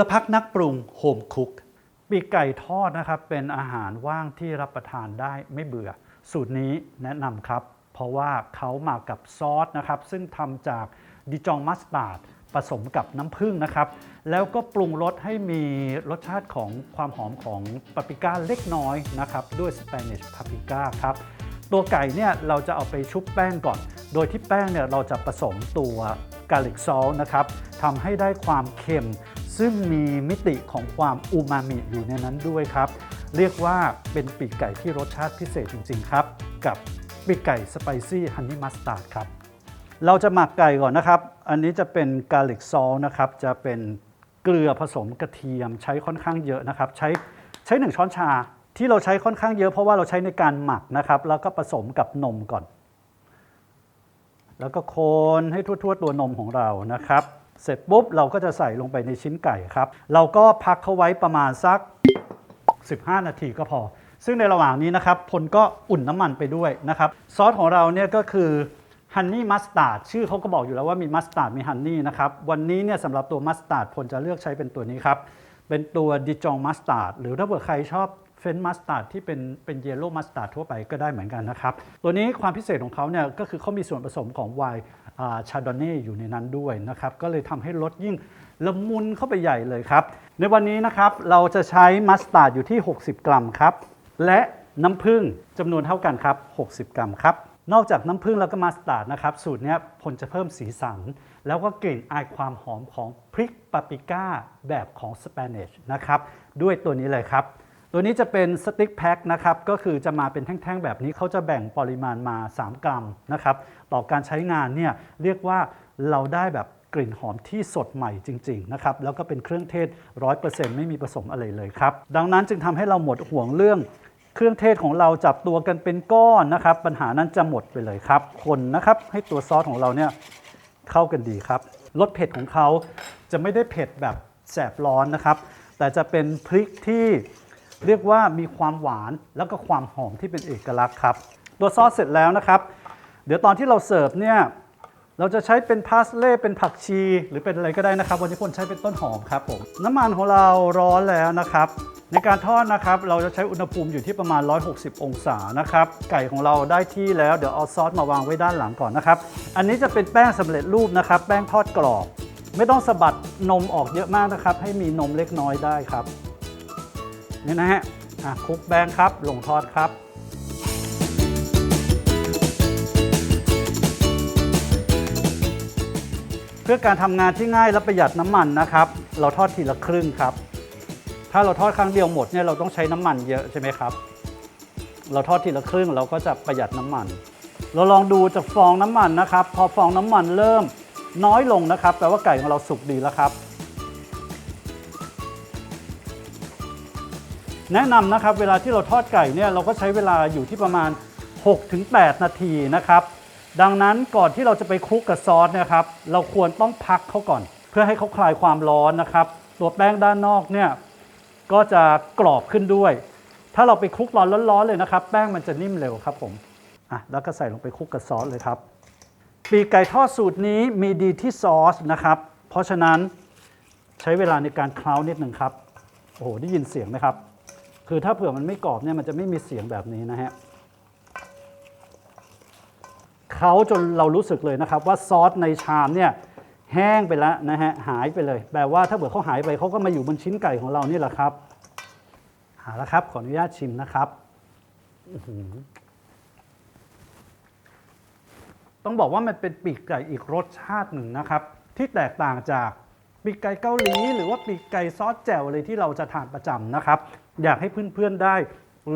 ลพักนักปรุงโฮมคุกปีกไก่ทอดนะครับเป็นอาหารว่างที่รับประทานได้ไม่เบื่อ สูตรนี้แนะนำครับ เพราะว่าเขามากับซอสนะครับ ซึ่งทำจากดิจองมัสตาร์ดผสมกับน้ำผึ้งนะครับ แล้วก็ปรุงรสให้มีรสชาติของความหอมของปาปริก้าเล็กน้อยนะครับ ด้วยสเปนิชปาปริก้าครับ ตัวไก่เนี่ยเราจะเอาไปชุบแป้งก่อน โดยที่แป้งเนี่ยเราจะผสมตัวกาลิกซอลนะครับทำให้ได้ความเค็ม ซึ่งมีมิติของความอูมามิอยู่ในนั้นด้วยครับ เรียกว่าเป็นปีกไก่ที่รสชาติพิเศษจริง ๆ ครับ กับปีกไก่สไปซี่ฮันนี่มัสตาร์ดครับ เราจะหมักไก่ก่อนนะครับ อันนี้จะเป็นกาลิกซอลนะครับ จะเป็นเกลือผสมกระเทียมใช้ค่อนข้างเยอะนะครับ ใช้ใช้1ช้อนชา ที่เราใช้ค่อนข้างเยอะเพราะว่าเราใช้ในการหมักนะครับ แล้วก็ผสมกับนมก่อน แล้วก็คนให้ทั่วๆตัวนมของเรานะครับ เสร็จปุ๊บเราก็จะใส่ลงไปในชิ้นไก่ครับ เราก็พักเขาไว้ประมาณสัก 15 นาทีก็พอ ซึ่งในระหว่างนี้นะครับพลก็อุ่นน้ำมันไปด้วยนะครับ ซอสของเราเนี่ยก็คือฮันนี่มัสตาร์ดชื่อเขาก็บอกอยู่แล้วว่ามีมัสตาร์ดมีฮันนี่นะครับ วันนี้เนี่ยสำหรับตัวมัสตาร์ดพลจะเลือกใช้เป็นตัวนี้ครับ เป็นตัวดิจองมัสตาร์ดหรือถ้าเกิดใครชอบ เฟนมัสตาร์ดที่เป็นเป็นเยลโล่มัสตาร์ดทั่วไปก็ได้เหมือนกันนะครับ ตัวนี้ความพิเศษของเขาเนี่ยก็คือเขามีส่วนผสมของไวน์ชาดอนเน่อยู่ในนั้นด้วยนะครับ ก็เลยทำให้รสยิ่งละมุนเข้าไปใหญ่เลยครับ ในวันนี้นะครับเราจะใช้มัสตาร์ดอยู่ที่ 60 กรัมครับ และน้ำผึ้งจำนวนเท่ากันครับ 60 กรัมครับ นอกจากน้ำผึ้งแล้วก็มัสตาร์ดนะครับ สูตรนี้ยพลจะเพิ่มสีสัน แล้วก็กลิ่นอายความหอมของพริกปาปริก้าแบบของสเปนิชนะครับ ด้วยตัวนี้เลยครับ ตัวนี้จะเป็นสติ๊กแพ็คนะครับ ก็คือจะมาเป็นแท่งๆแบบนี้เขาจะแบ่งปริมาณมา 3 กรัมนะครับ ต่อการใช้งานเนี่ยเรียกว่าเราได้แบบกลิ่นหอมที่สดใหม่จริงๆนะครับ แล้วก็เป็นเครื่องเทศ 100%ไม่มีผสมอะไรเลยครับ ดังนั้นจึงทำให้เราหมดห่วงเรื่องเครื่องเทศของเราจับตัวกันเป็นก้อนนะครับ ปัญหานั้นจะหมดไปเลยครับ คนนะครับให้ตัวซอสของเราเนี่ยเข้ากันดีครับรสเผ็ดของเขาจะไม่ได้เผ็ดแบบแสบร้อนนะครับ แต่จะเป็นพริกที่ เรียกว่ามีความหวานแล้วก็ความหอมที่เป็นเอกลักษณ์ครับ ตัวซอสเสร็จแล้วนะครับ เดี๋ยวตอนที่เราเสิร์ฟเนี่ยเราจะใช้เป็นพาสเล่เป็นผักชี หรือเป็นอะไรก็ได้นะครับ วันนี้พลใช้เป็นต้นหอมครับผมน้ำมันของเราร้อนแล้วนะครับ ในการทอดนะครับ เราจะใช้อุณหภูมิอยู่ที่ประมาณ 160 องศานะครับ ไก่ของเราได้ที่แล้วเดี๋ยวเอาซอสมาวางไว้ด้านหลังก่อนนะครับ อันนี้จะเป็นแป้งสำเร็จรูปนะครับ แป้งทอดกรอบ ไม่ต้องสะบัดนมออกเยอะมากนะครับ ให้มีนมเล็กน้อยได้ครับ นี่นะฮะคุกแป้งครับหลงทอดครับเพื่อการทำงานที่ง่ายและประหยัดน้ำมันนะครับ เราทอดทีละครึ่งครับ ถ้าเราทอดครั้งเดียวหมดเนี่ยเราต้องใช้น้ำมันเยอะใช่ไหมครับ เราทอดทีละครึ่งเราก็จะประหยัดน้ำมัน เราลองดูจากฟองน้ำมันนะครับ พอฟองน้ำมันเริ่มน้อยลงนะครับแปลว่าไก่ของเราสุกดีแล้วครับ แนะนำนะครับเวลาที่เราทอดไก่เนี่ยเราก็ใช้เวลาอยู่ที่ประมาณ 6-8 นาทีนะครับดังนั้นก่อนที่เราจะไปคลุกกับซอสเนะครับ เราควรต้องพักเขาก่อน เพื่อให้เขาคลายความร้อนนะครับ ตัวแป้งด้านนอกเนี่ยก็จะกรอบขึ้นด้วย ถ้าเราไปคลุกร้อนร้อนๆเลยนะครับ แป้งมันจะนิ่มเร็วครับผมอะแล้วก็ใส่ลงไปคลุกกับซอสเลยครับ ปีกไก่ทอดสูตรนี้มีดีที่ซอสนะครับ เพราะฉะนั้นใช้เวลาในการเคล้านิดหนึ่งครับโอ้โหได้ยินเสียงไหมครับ คือถ้าเผื่อมันไม่กรอบเนี่ยมันจะไม่มีเสียงแบบนี้นะฮะเขาจนเรารู้สึกเลยนะครับว่าซอสในชามเนี่ยแห้งไปแล้วนะฮะหายไปเลยแปลว่าถ้าเผื่อเขาหายไปเขาก็มาอยู่บนชิ้นไก่ของเรานี่แหละครับเอาละครับ ขออนุญาตชิมนะครับต้องบอกว่ามันเป็นปีกไก่อีกรสชาติหนึ่งนะครับ ที่แตกต่างจาก ปีกไก่เกาหลี หรือว่าปีกไก่ซอสแจ่วอะไรที่เราจะทานประจำนะครับ อยากให้เพื่อนๆได้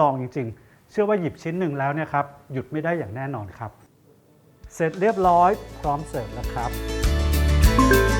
ลองจริงๆ เชื่อว่าหยิบชิ้นหนึ่งแล้วเนี่ยครับหยุดไม่ได้อย่างแน่นอนครับ เสร็จเรียบร้อยพร้อมเสิร์ฟแล้วครับ